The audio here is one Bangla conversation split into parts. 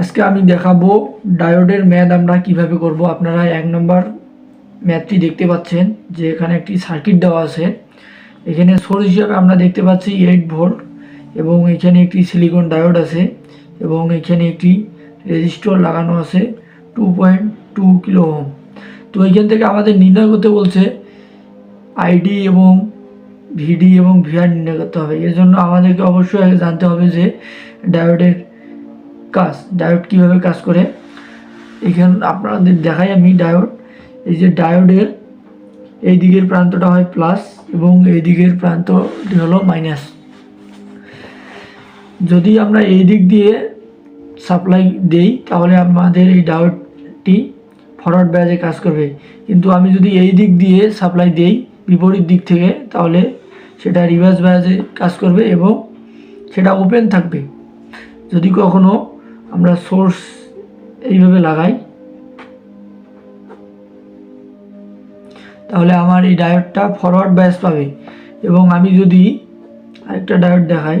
আজকে আমি দেখাবো ডায়োডের ম্যাথ আমরা কীভাবে করব। আপনারা এক নম্বর ম্যাথটি দেখতে পাচ্ছেন যে এখানে একটি সার্কিট দেওয়া আছে। এখানে সোর্স হিসাবে আমরা দেখতে পাচ্ছি এইট ভোল্ট এবং এখানে একটি সিলিকন ডায়োড আছে এবং এখানে একটি রেজিস্টর লাগানো আছে two point two kilo ohm. তো এখান থেকে আমাদের নির্ণয় করতে বলছে আইডি এবং ভিডি এবং ভিআর নির্ণয় করতে হবে। এর জন্য আমাদেরকে অবশ্যই জানতে হবে যে ডায়োডের কাজ ডায়োড কীভাবে কাজ করে? এখানে আপনাদের দেখাই আমি ডায়োড এই যে ডায়োডের এই দিকের প্রান্তটা হয় প্লাস এবং এই দিকের প্রান্তটি হলো মাইনাস যদি আমরা এই দিক দিয়ে সাপ্লাই দেই, তাহলে আমাদের এই ডায়োডটি ফরওয়ার্ড ব্যাজে কাজ করবে। কিন্তু আমি যদি এই দিক দিয়ে সাপ্লাই দেই, বিপরীত দিক থেকে, তাহলে সেটা রিভার্স ব্যাজে কাজ করবে এবং সেটা ওপেন থাকবে। যদি কখনো আমরা সোর্স এইভাবে লাগাই। তাহলে আমার এই ডায়োডটা ফরওয়ার্ড ব্যাস পাবে। এবং আমি যদি আরেকটা ডায়োড দেখাই।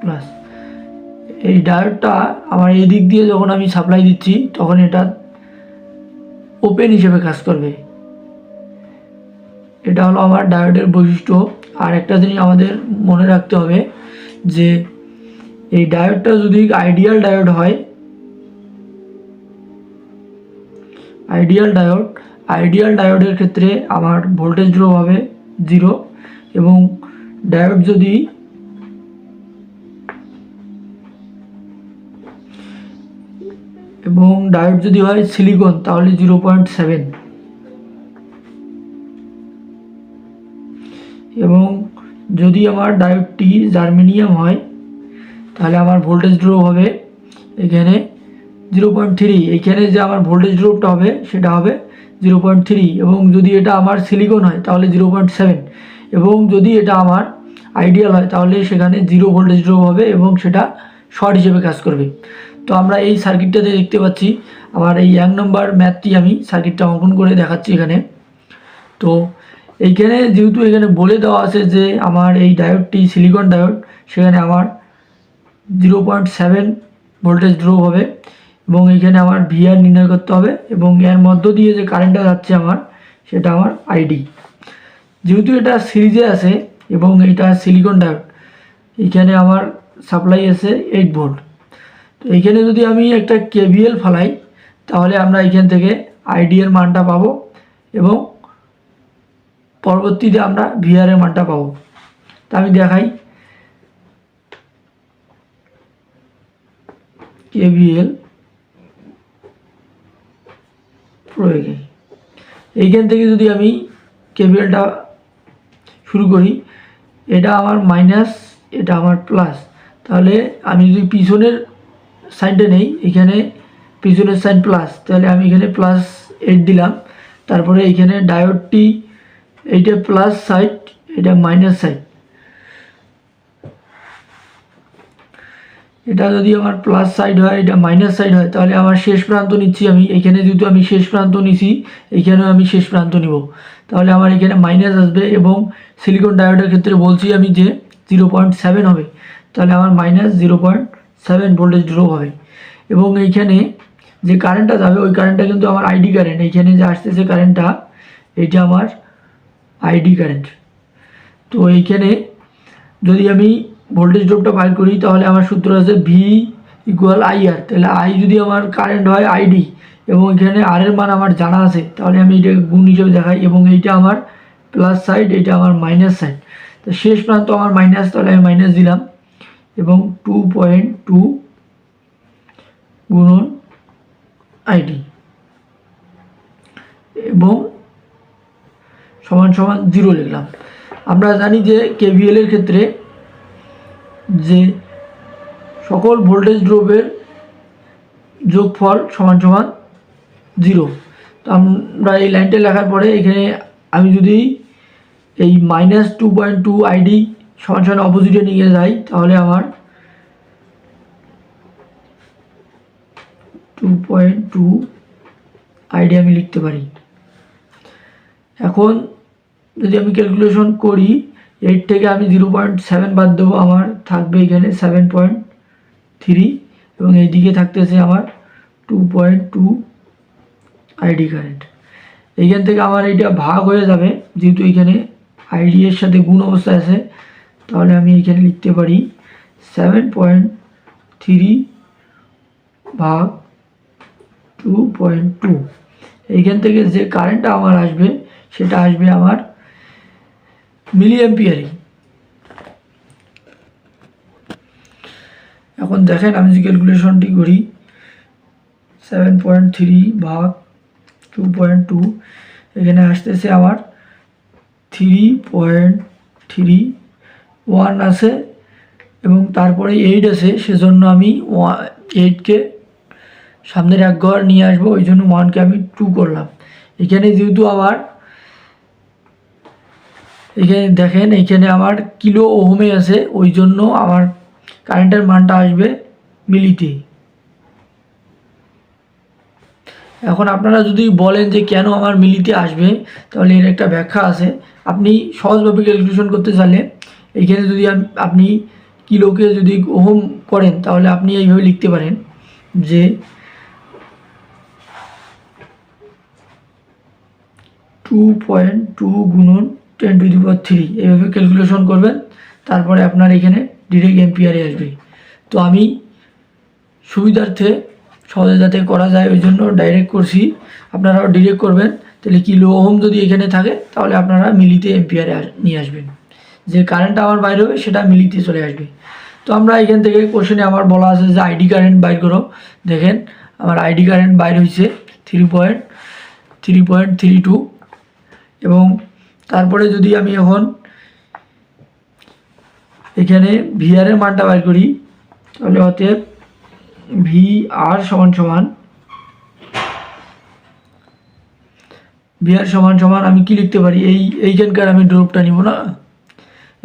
প্লাস এই ডায়োডটা আমার এই দিক দিয়ে যখন আমি সাপ্লাই দিচ্ছি, তখন এটা ওপেন হিসেবে কাজ করবে। এটা হলো আমার ডায়োডের বৈশিষ্ট্য। আর একটা জিনিস আমাদের মনে রাখতে হবে যে, এই ডায়োডটা যদি আইডিয়াল ডায়োড হয় আইডিয়াল ডায়োড আইডিয়াল ডায়োডের ক্ষেত্রে আমার ভোল্টেজ ড্রপ হবে জিরো এবং ডায়োড যদি ডায়োড যদি হয় সিলিকন, তাহলে জিরো পয়েন্ট সেভেন। এবং যদি আমার ডায়োডটি জার্মেনিয়াম হয়, তাহলে আমার ভোল্টেজ ড্রপ হবে এখানে জিরো পয়েন্ট থ্রি। এইখানে যে আমার ভোল্টেজ ড্রপটা হবে, সেটা হবে জিরো পয়েন্ট থ্রি। এবং যদি এটা আমার সিলিকন হয়, তাহলে জিরো পয়েন্ট সেভেন। এবং যদি এটা আমার আইডিয়াল হয়, তাহলে সেখানে জিরো ভোল্টেজ ড্রপ হবে এবং সেটা শর্ট হিসেবে কাজ করবে। তো আমরা এই সার্কিটটাতে দেখতে পাচ্ছি, আমার এই এক নম্বর ম্যাথটি আমি সার্কিটটা অঙ্কন করে দেখাচ্ছি এখানে। তো এইখানে যেহেতু এখানে বলে দেওয়া আছে যে আমার এই ডায়োডটি সিলিকন ডায়োড, সেখানে আমার zero point seven voltage drop হবে এবং এইখানে আমার ভিআর নির্ণয় করতে হবে এবং এর মধ্য দিয়ে যে কারেন্টটা যাচ্ছে আমার, সেটা আমার আইডি যেহেতু এটা সিরিজে আছে এবং এটা সিলিকন ডায়োড এইখানে আমার সাপ্লাই আছে এইট ভোল্ট তো এইখানে যদি আমি একটা কেভিএল ফালাই, তাহলে আমরা এখান থেকে আইডিয়ার মানটা পাবো এবং পরবর্তীতে আমরা ভিআরের মানটা পাবো। তা আমি দেখাই। কেভিএল প্রয়োগে। এইখান থেকে যদি আমি কেভিএলটা শুরু করি, এটা আমার মাইনাস এটা আমার প্লাস তাহলে আমি যদি পিছনের সাইডে নেই, এখানে পিছনের সাইড প্লাস তাহলে আমি এখানে প্লাস এইট দিলাম। তারপরে এখানে ডায়োডটি এইটা প্লাস সাইড এটা মাইনাস সাইড এটা যদি আমার প্লাস সাইড হয়, এটা মাইনাস সাইড হয়, তাহলে আমার শেষ প্রান্ত নিচ্ছি আমি। এখানে যেহেতু আমি শেষ প্রান্ত নিছি, এখানেও আমি শেষ প্রান্ত নিব। তাহলে আমার এখানে মাইনাস আসবে এবং সিলিকন ডায়োডের ক্ষেত্রে বলছি আমি যে জিরো পয়েন্ট সেভেন হবে। তাহলে আমার minus zero point seven voltage drop হবে। এবং এইখানে যে কারেন্টটা যাবে, ওই কারেন্টটা কিন্তু আমার আইডি কারেন্ট এইখানে যে আসতেছে কারেন্টটা এইটা আমার আইডি কারেন্ট তো এইখানে যদি আমি ভোল্টেজ ড্রপটা বাইর করি, তাহলে আমার সূত্র আছে ভি ইকুয়াল আই আর তাহলে আই যদি আমার কারেন্ট হয় আইডি এবং এখানে আর এর মান আমার জানা আছে, তাহলে আমি এটাকে গুণ হিসেবে দেখাই, এবং এইটা আমার প্লাস সাইড এটা আমার মাইনাস সাইড তো শেষ প্রান্ত আমার মাইনাস তাহলে আমি মাইনাস দিলাম। এবং টু পয়েন্ট টু গুণন আইডি এবং সমান সমান জিরো লিখলাম। আমরা জানি যে কেভিএল এর ক্ষেত্রে যে সকল ভোল্টেজ ড্রপের যোগফল সমান সমান জিরো তো আমরা এই লাইনটা লেখার পরে এখানে আমি যদি এই minus two point two ID সমান সমান অপোজিটে নিয়ে যাই, তাহলে আমার টু পয়েন্ট টু আইডি আমি লিখতে পারি। এখন যদি আমি ক্যালকুলেশন করি এইট থেকে আমি জিরো পয়েন্ট সেভেন বাদ দেবো, আমার থাকবে এখানে সেভেন পয়েন্ট থ্রি এবং এইদিকে থাকতেছে আমার two point two ID current এইখান থেকে আমার এইটা ভাগ হয়ে যাবে, যেহেতু এখানে আইডি এর সাথে গুণ অবস্থায় আছে তাহলে আমি এখানে লিখতে পারি সেভেন পয়েন্ট থ্রি ভাগ টু পয়েন্ট টু এইখান থেকে যে কারেন্টটা আমার আসবে, সেটা আসবে আমার মিলি অ্যাম্পিয়ারি এখন দেখেন আমি যে ক্যালকুলেশনটি করি সেভেন পয়েন্ট থ্রি ভাগ টু পয়েন্ট টু এখানে আসতেছে আমার থ্রি পয়েন্ট থ্রি ওয়ান আছে এবং তারপরে এইট আছে, সেজন্য আমি ওয়ান এইটকে সামনের এক ঘর নিয়ে আসব, ওই জন্য ওয়ানকে আমি টু করলাম। এখানে যেহেতু আবার, এখানে দেখেন, এখানে আমার কিলো ওহমে আছে, ওই জন্য আমার কারেন্টের মানটা আসবে মিলিতে। এখন আপনারা যদি বলেন যে কেন আমার মিলিতে আসবে, তাহলে এর একটা ব্যাখ্যা আছে। আপনি সহজভাবে ক্যালকুলেশন করতে চাইলে এইখানে যদি আপনি কিলোকে যদি ওহম করেন, তাহলে আপনি এইভাবে লিখতে পারেন যে টু পয়েন্ট টু গুণন ten to the power three এইভাবে ক্যালকুলেশন করবেন, তারপরে আপনার এখানে ডিরেক্ট এম্পিয়ারে আসবে। তো আমি সুবিধার্থে, সহজে যাতে করা যায়, ওই জন্য ডাইরেক্ট করছি। আপনারাও ডিরেক্ট করবেন, তাহলে কিলো ওহম যদি এখানে থাকে, তাহলে আপনারা মিলিতে এম্পিয়ারে আস- নিয়ে আসবেন। যে কারেন্ট আমার বাইর হবে, সেটা মিলিতে চলে আসবে। তো আমরা এখান থেকে কোশ্চেনে আমার বলা আছে যে আইডি কারেন্ট বাইর করো। দেখেন, আমার আইডি কারেন্ট বাইর হয়েছে three point three point three two এবং তারপরে যদি আমি এখন এখানে ভিআরের মানটা বাইর করি, তাহলে অতএব ভি আর সমান সমান ভি আর সমান সমান আমি কি লিখতে পারি? এই, এইখানকার আমি ড্রপটা নিব না।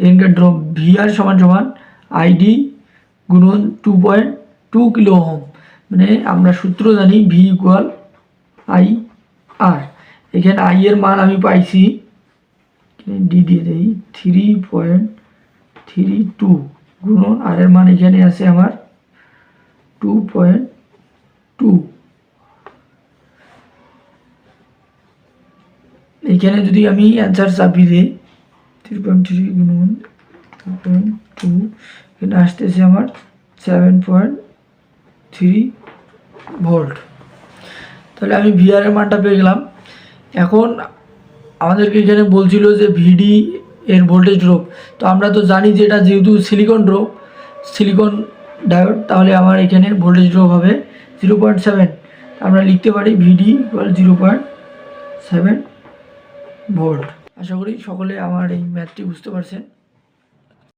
এখানকার ড্রপ ভি আর সমান সমান আইডি গুণন two point two kilo ohm মানে আমরা সূত্র জানি ভি ইকুয়াল আই আর এখানে আই এর মান আমি পাইছি ডি দিয়ে দেই থ্রি পয়েন্ট থ্রি টু গুণন আর এর মান এখানে আছে আমার টু পয়েন্ট টু এখানে যদি আমি অ্যান্সার চাপিয়ে দিই থ্রি পয়েন্ট থ্রি গুণন পয়েন্ট টু, এখানে আসতেছে আমার সেভেন পয়েন্ট থ্রি ভোল্ট তাহলে আমি ভিআর এর মানটা পেয়ে গেলাম। এখন আমাদেরকে এখানে বলছিল যে ভিডি এর ভোল্টেজ ড্রপ তো আমরা তো জানি যে এটা যেহেতু সিলিকন ড্রপ সিলিকন ডায়োড তাহলে আমার এখানে ভোল্টেজ ড্রপ হবে জিরো পয়েন্ট সেভেন আমরা লিখতে পারি VD equal zero point seven volt আশা করি সকলে আমার এই ম্যাথটি বুঝতে পারছেন।